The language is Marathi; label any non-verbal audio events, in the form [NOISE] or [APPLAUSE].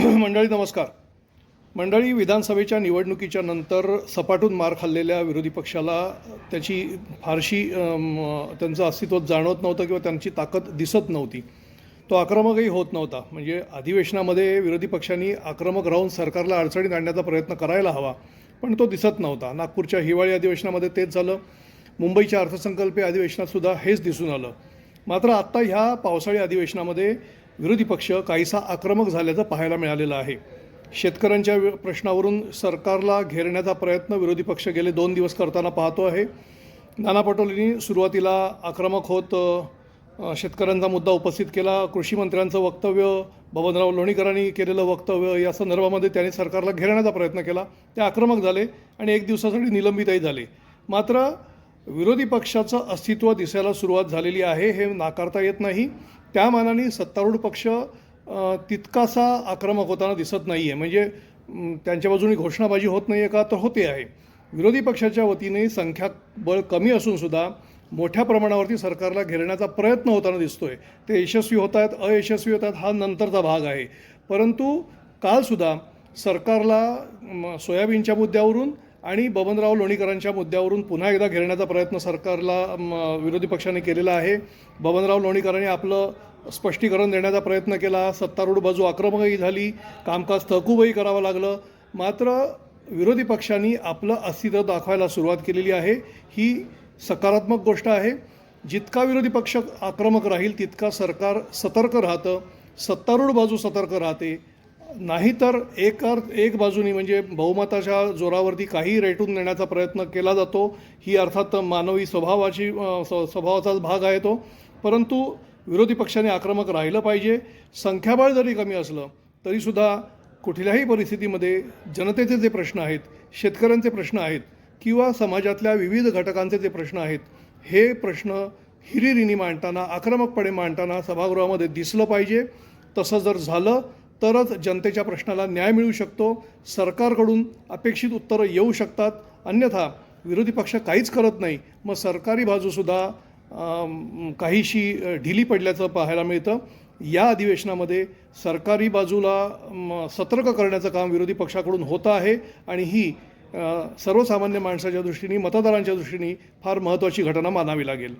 [CLEARS THROAT] मंडळी नमस्कार. मंडळी विधानसभेच्या निवडणुकीच्या नंतर सपाटून मार खाल्लेल्या विरोधी पक्षाला त्याची फारशी त्यांचं अस्तित्व जाणवत नव्हतं किंवा त्यांची ताकद दिसत नव्हती. तो आक्रमकही होत नव्हता. म्हणजे अधिवेशनामध्ये विरोधी पक्षांनी आक्रमक राहून सरकारला अडचणीत आणण्याचा प्रयत्न करायला हवा पण तो दिसत नव्हता. नागपूरच्या हिवाळी अधिवेशनामध्ये तेच झालं. मुंबईच्या अर्थसंकल्पीय अधिवेशनातसुद्धा हेच दिसून आलं. मात्र आत्ता ह्या पावसाळी अधिवेशनामध्ये विरोधी पक्ष काहीसा आक्रमक झाल्याचं पाहायला मिळालेलं आहे. शेतकऱ्यांच्या प्रश्नावरून सरकारला घेरण्याचा प्रयत्न विरोधी पक्ष गेले दोन दिवस करताना पाहतो आहे. नाना पटोलेंनी सुरुवातीला आक्रमक होत शेतकऱ्यांचा मुद्दा उपस्थित केला. कृषी मंत्र्यांचं वक्तव्य बबनराव लोणीकरांनी केलेलं वक्तव्य या संदर्भामध्ये त्यांनी सरकारला घेरण्याचा प्रयत्न केला. ते आक्रमक झाले आणि एक दिवसासाठी निलंबितही झाले. मात्र विरोधी पक्षाचं अस्तित्व दिसायला सुरुवात झालेली आहे हे नाकारता येत नाही. त्या मानाने सत्तारूढ पक्ष तितकासा आक्रमक होताना दिसत नाही आहे म्हणजे त्यांच्या बाजूने घोषणाबाजी होत नाही आहे का? तर होते आहे. विरोधी पक्षाच्या वतीने संख्याबळ कमी असूनसुद्धा मोठ्या प्रमाणावरती सरकारला घेरण्याचा प्रयत्न होताना दिसतो आहे ते यशस्वी होत आहेत अयशस्वी होत आहेत हा नंतरचा भाग आहे. परंतु कालसुद्धा सरकारला सोयाबीनच्या मुद्द्यावरून आणि बबनराव लोणीकरांच्या मुद्द्यावरून पुन्हा एकदा घेरण्याचा प्रयत्न सरकारला विरोधी पक्षाने केलेला आहे. बबनराव लोणीकरांनी आपलं स्पष्टीकरण देण्याचा प्रयत्न केला. सत्तारूढ बाजू आक्रमकही झाली. कामकाज तहकूबही करावं लागलं. मात्र विरोधी पक्षांनी आपलं अस्तित्व दाखवायला सुरुवात केलेली आहे. ही सकारात्मक गोष्ट आहे. जितका विरोधी पक्ष आक्रमक राहील तितका सरकार सतर्क राहतं. सत्तारूढ बाजू सतर्क राहते. नाहीतर एक अर्थ एक बाजूनी म्हणजे बहुमताच्या जोरावरती काही रेटून नेण्याचा प्रयत्न केला जातो. ही अर्थात मानवी स्वभावाची स्वभावाचाच भाग आहे तो. परंतु विरोधी पक्षाने आक्रमक राहिलं पाहिजे. संख्याबळ जरी कमी असलं तरीसुद्धा कुठल्याही परिस्थितीमध्ये जनतेचे जे प्रश्न आहेत शेतकऱ्यांचे प्रश्न आहेत किंवा समाजातल्या विविध घटकांचे जे प्रश्न आहेत हे प्रश्न हिरिरीनी मांडताना आक्रमकपणे मांडताना सभागृहामध्ये दिसलं पाहिजे. तसं जर झालं तरच जनतेच्या प्रश्नाला न्याय मिळू शकतो. सरकारकडून अपेक्षित उत्तरं येऊ शकतात. अन्यथा विरोधी पक्ष काहीच करत नाही. मग सरकारी बाजूसुद्धा काहीशी ढिली पडल्याचं पाहायला मिळतं. या अधिवेशनामध्ये सरकारी बाजूला सतर्क करण्याचं काम विरोधी पक्षाकडून होतं आहे आणि ही सर्वसामान्य माणसाच्या दृष्टीने मतदारांच्या दृष्टीने फार महत्त्वाची घटना मानावी लागेल.